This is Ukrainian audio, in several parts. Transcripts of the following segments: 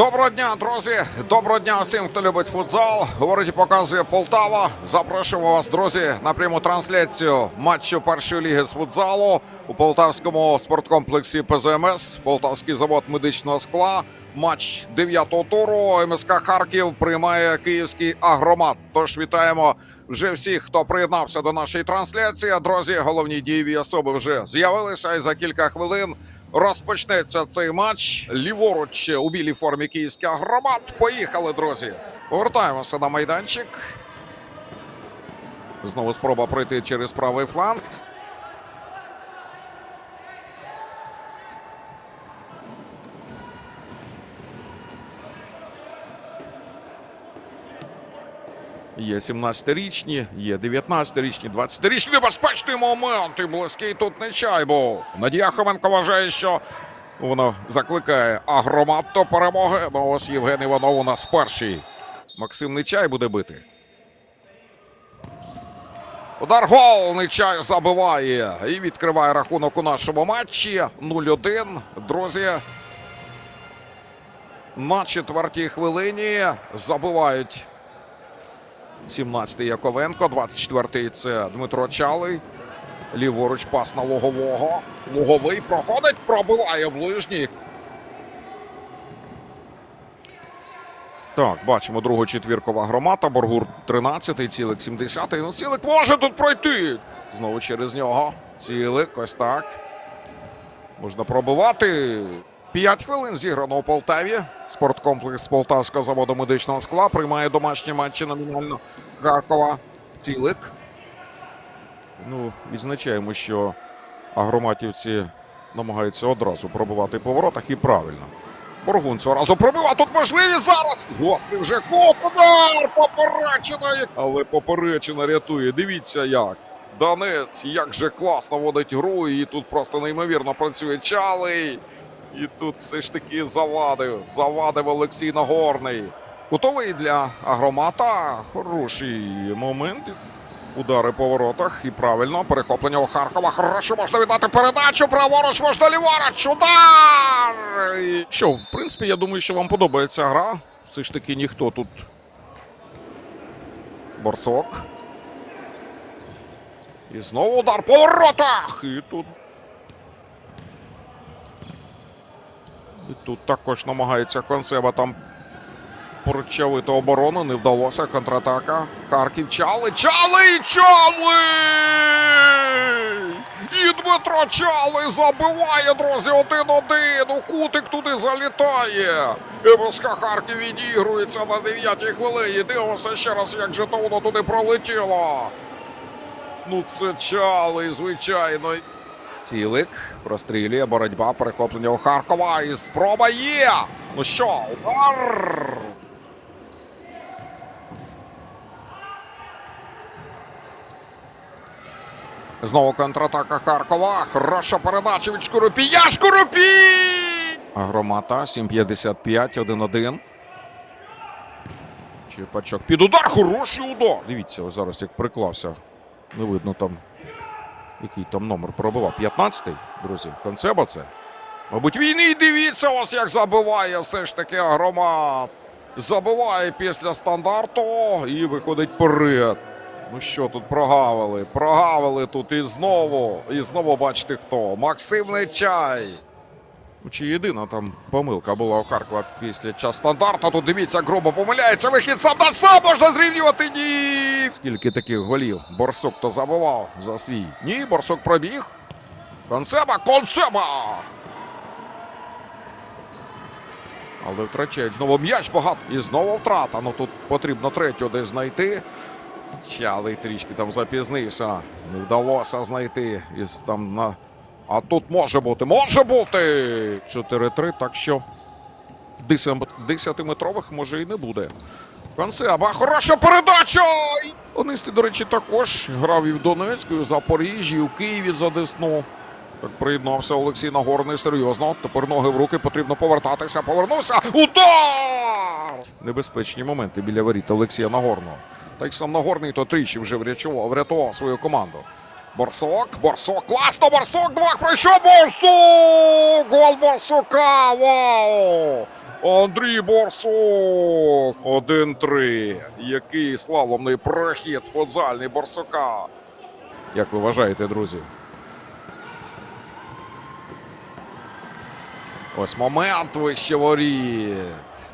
Доброго дня, друзі! Доброго дня всім, хто любить футзал. Говорить і показує Полтава. Запрошуємо вас, друзі, на пряму трансляцію матчу першої ліги з футзалу у полтавському спорткомплексі ПЗМС, Полтавський завод медичного скла. Матч 9-го туру. МСК Харків приймає київський агромат. Тож вітаємо вже всіх, хто приєднався до нашої трансляції. Друзі, головні дієві особи вже з'явилися. І за кілька хвилин розпочнеться цей матч. Ліворуч у білій формі Київських агромат. Поїхали, друзі. Повертаємося на майданчик. Знову спроба пройти через правий фланг. Є 17-річні, є 19-річні, 20-річні. Небезпечний момент. І близький тут не чай був. Надія Хоменко вважає, що воно закликає агромат до перемоги. Ну ось Євген Іванов у нас перший. Максим Нечай буде бити. Удар гол Нечай забиває і відкриває рахунок у нашому матчі. 0-1. Друзі. На четвертій хвилині забивають 17-й Яковенко, 24-й це Дмитро Чалий. Ліворуч пас на логового. Логовий проходить, пробиває ближній. Так, бачимо другу четвіркова громада. Боргур 13-й, цілик 70-й. Ну, цілик може тут пройти. Знову через нього. Цілик, ось так. Можна пробивати. П'ять хвилин зіграно у Полтаві. Спорткомплекс Полтавського заводу медичного скла приймає домашні матчі номінально Харкова. Цілик. Ну, відзначаємо, що агроматівці намагаються одразу пробивати по воротах і правильно. Боргун цього разу пробивав. Тут можливість зараз. Гострий вже кут. Удар! Поперечина! Але поперечина рятує. Дивіться як. Донець, як же класно водить гру, і тут просто неймовірно працює Чалий. І тут все ж таки завадив. Завадив Олексій Нагорний. Готовий для агромата. Хороший момент. Удари по воротах. І правильно. Перехоплення у Харкова. Хорошо, можна віддати передачу. Праворуч, можна ліворуч. Удар! І Що, в принципі, я думаю, що вам подобається гра. Все ж таки ніхто тут. Борсок. І знову удар по воротах. І тут тут також намагається Консеба там прочавити оборону. Не вдалося. Контратака. Харків Чали. Чали! Чали! І Дмитро Чали забиває, друзі, 1-1. У кутик туди залітає. МСК Харків відігрується на 9-й хвилині. Дивимося ще раз, як же то воно туди пролетіло. Ну, це Чали, звичайно. Цілик прострілює боротьба, перехоплення у Харкова. І спроба є. Ну що, удар. Знову контратака Харкова. Хороша передача від Шкурупія. Шкурупій! Агромата 7.55, 1-1. Черпачок під удар. Хороший удар. Дивіться, зараз як приклався. Не видно там який там номер пробивав? 15-й, друзі. Концеба це. Мабуть, він і дивіться, ось як забиває все ж таки громад. Забиває після стандарту і виходить вперед. Ну що тут прогавили? Прогавили тут і знову. І знову бачите хто. Максим Нечай. Чи єдина там помилка була у Харкова після час стандарту. Тут дивіться, грубо помиляється. Вихід сам на сам можна зрівнювати. Ні. Скільки таких голів Борсук то забивав за свій. Ні, Борсук пробіг. Консеба, консеба. Але втрачають знову м'яч багато. І знову втрата. Ну тут потрібно третю десь знайти. Чалий трішки там запізнився. Не вдалося знайти. Із там на. А тут може бути, може бути! 4-3, так що 10-метрових може і не буде. Консеба, хороша передача! Онисти, до речі, також грав і в Донецьку, і в Запоріжжі, і в Києві за Десну. Так приєднався Олексій Нагорний серйозно. Тепер ноги в руки потрібно повертатися. Повернувся. Удар! Небезпечні моменти біля воріт Олексія Нагорного. Так сам Нагорний то тричі вже врятував, врятував свою команду. Борсок, Борсок, класно, Борсок, двох пройшов, Борсук! Гол Борсука, вау! Андрій Борсук. 1-3. Який славомний прохід футзальний Борсука. Як ви вважаєте, друзі? Ось момент вище воріт.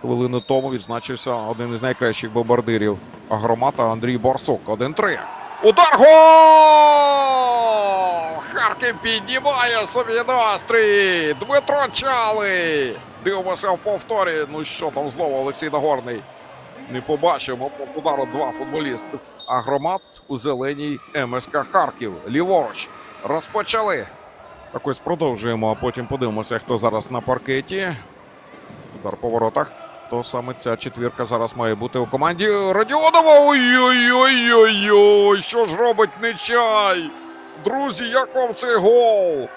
Хвилину тому відзначився один із найкращих бомбардирів агромата Андрій Борсук. 1-3. Удар гол! Харків піднімає собі настрій. Дмитро Чалий. Дивимося в повторі. Ну що там знову Олексій Нагорний. Не побачимо. Удару два футболісти. Агромат у зеленій МСК Харків. Ліворуч. Розпочали. Так ось продовжуємо, а потім подивимося, хто зараз на паркеті. Удар по воротах. То саме ця четвірка зараз має бути у команді Радіонова. Ой-ой-ой-ой-ой! Що ж робить Нечай? Друзі, як вам цей гол?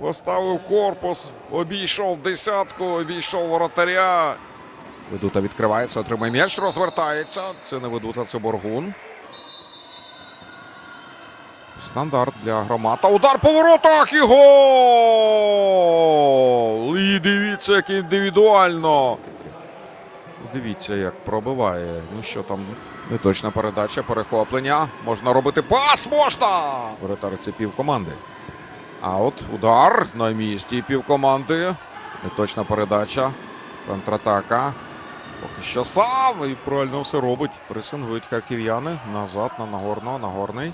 Поставив корпус, обійшов десятку, обійшов воротаря. Ведута відкривається, отримає м'яч, розвертається. Це не ведута, це Боргун. Стандарт для громата. Удар по воротах і гол! І дивіться, як індивідуально. Дивіться, як пробиває. Ну що там? Неточна передача, перехоплення. Можна робити пас, можна! Воротар це пів. А от удар на місці пів команди. Неточна передача. Контратака. Поки що сам і правильно все робить. Пресингують харків'яни. Назад на Нагорного. Нагорний.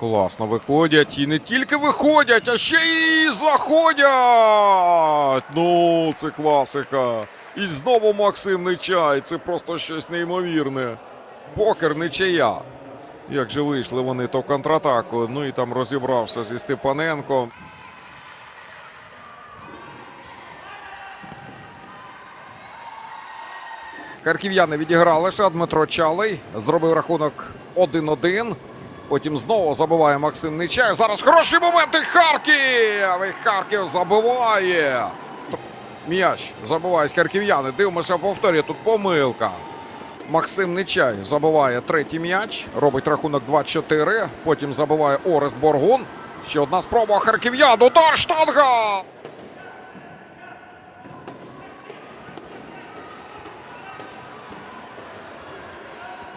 Класно виходять. І не тільки виходять, а ще й заходять. Ну, це класика. І знову Максим Нечай. Це просто щось неймовірне. Покер нечия. Як же вийшли вони то в контратаку. Ну і там розібрався зі Степаненко. Харків'яни відігралися. Дмитро Чалий зробив рахунок 1-1. Потім знову забиває Максим Нечаєв. Зараз хороші моменти. Харків! І Харків забиває. М'яч забивають харків'яни. Дивимося в повторі. Тут помилка. Максим Нечай забиває третій м'яч. Робить рахунок 2-4. Потім забиває Орест Боргун. Ще одна спроба харків'ян. Удар штанга!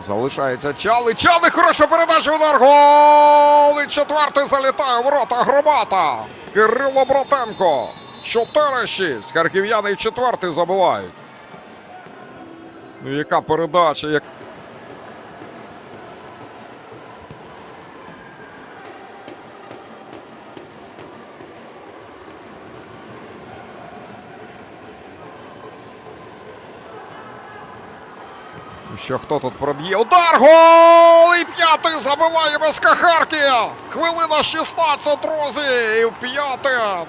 Залишається Чали. Чали, хороша передача, удар. Гол! І четвертий залітає ворота Громата. Кирило Братенко. 4-6. Харків'яни і четвертий забивають. Ну, яка передача, як. Що хто тут проб'є? Удар! Гол! І п'ятий забиває МСК Харків! Хвилина 16, друзі! І п'яте!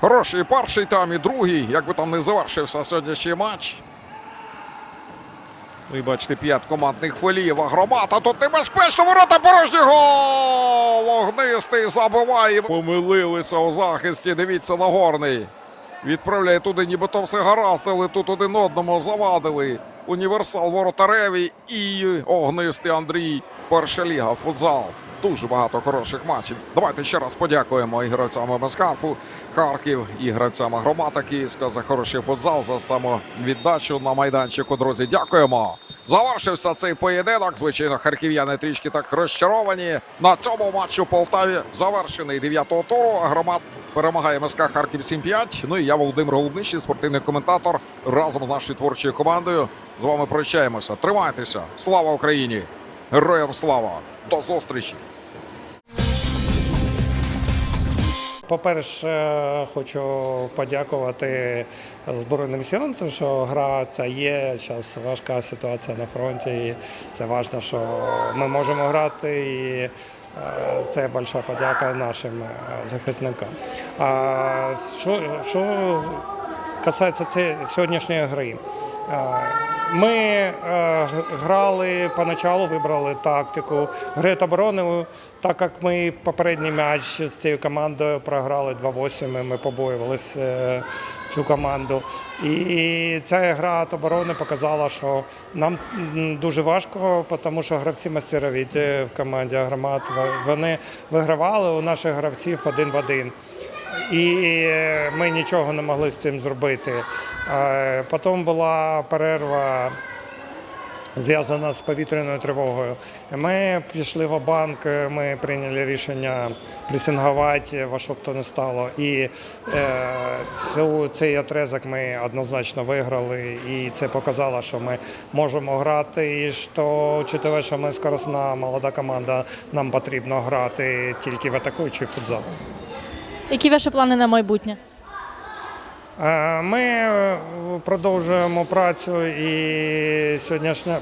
Хороший перший там, і другий, як би там не завершився сьогоднішній матч. Ну і бачите, п'ять командних хвилів. Агромата тут небезпечно ворота порожні гол! Огнистий забиває. Помилилися у захисті. Дивіться, Нагорний. Відправляє туди, нібито все гаразд, але тут один одному завадили. Універсал воротареві і огнистий Андрій. Перша ліга, футзал. Дуже багато хороших матчів. Давайте ще раз подякуємо і гравцям Мескафу, Харків, і гравцям Громада Київська за хороший футзал, за самовіддачу на майданчику. Друзі, дякуємо. Завершився цей поєдинок. Звичайно, харків'яни трішки так розчаровані. На цьому матчі у Полтаві завершений 9-го туру. Громад перемагає МСК Харків 7-5. Ну і я Володимир Голубничий, спортивний коментатор. Разом з нашою творчою командою з вами прощаємося. Тримайтеся. Слава Україні! Героям слава! До зустрічі! По-перше, хочу подякувати Збройним силам, тому що гра ця є. Зараз важка ситуація на фронті. І це важливо, що ми можемо грати. І е, це велика подяка нашим е, захисникам. А що, що касається сьогоднішньої гри? Е, Ми е, грали поначалу, вибрали тактику гри та оборони. Так як ми попередній матч з цією командою програли 2-8, ми побоювалися цю команду. І ця гра от оборони показала, що нам дуже важко, тому що гравці мастеровіті в команді Агромат вони вигравали у наших гравців один в один. І е, ми нічого не могли з цим зробити. Е, Потім була перерва зв'язана з повітряною тривогою. Ми пішли в банк, ми прийняли рішення пресингувати, во що б то не стало. І е, цей отрезок ми однозначно виграли, і це показало, що ми можемо грати. І що, учитывая, що ми скоросна молода команда, нам потрібно грати тільки в атакуючий футзал. Які ваші плани на майбутнє? Е, Ми е, продовжуємо працю і сьогоднішня,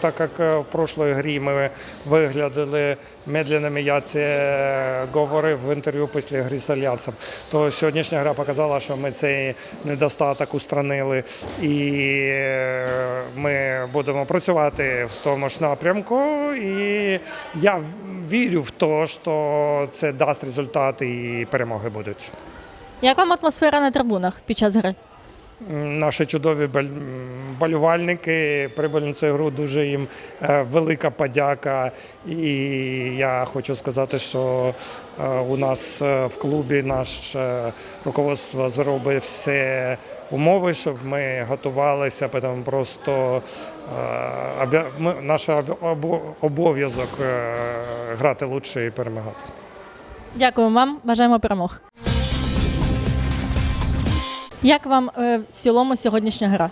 так як е, в прошлої грі ми виглядали медленними, я це говорив в інтерв'ю після гри з Альянсом, то сьогоднішня гра показала, що ми цей недостаток устранили і ми будемо працювати в тому ж напрямку. І я вірю в те, що це дасть результати і перемоги будуть. Як вам атмосфера на трибунах під час гри? Наші чудові болівальники прибули на цю гру. Дуже їм е, велика подяка. І я хочу сказати, що е, у нас е, в клубі наше руководство зробить все умови, щоб ми готувалися, тому просто наш обов'язок грати лучше і перемагати. Дякую вам, бажаємо перемог. Як вам е, в цілому сьогоднішня гра?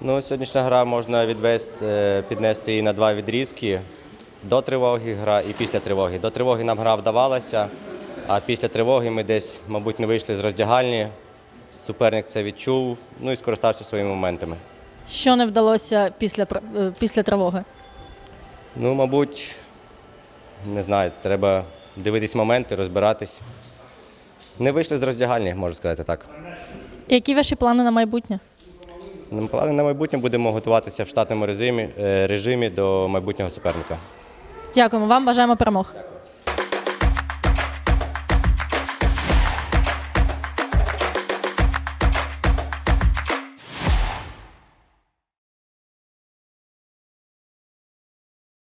Ну, сьогоднішня гра можна відвести, е, піднести її на два відрізки. До тривоги гра і після тривоги. До тривоги нам гра вдавалася, а після тривоги ми десь, мабуть, не вийшли з роздягальні. Суперник це відчув, ну і скористався своїми моментами. Що не вдалося після, е, після тривоги? Ну, мабуть, не знаю, треба дивитись моменти, розбиратись. Не вийшли з роздягальні, можу сказати так. Які ваші плани на майбутнє? Плани на майбутнє будемо готуватися в штатному режимі, е, режимі до майбутнього суперника. Дякуємо вам, бажаємо перемог.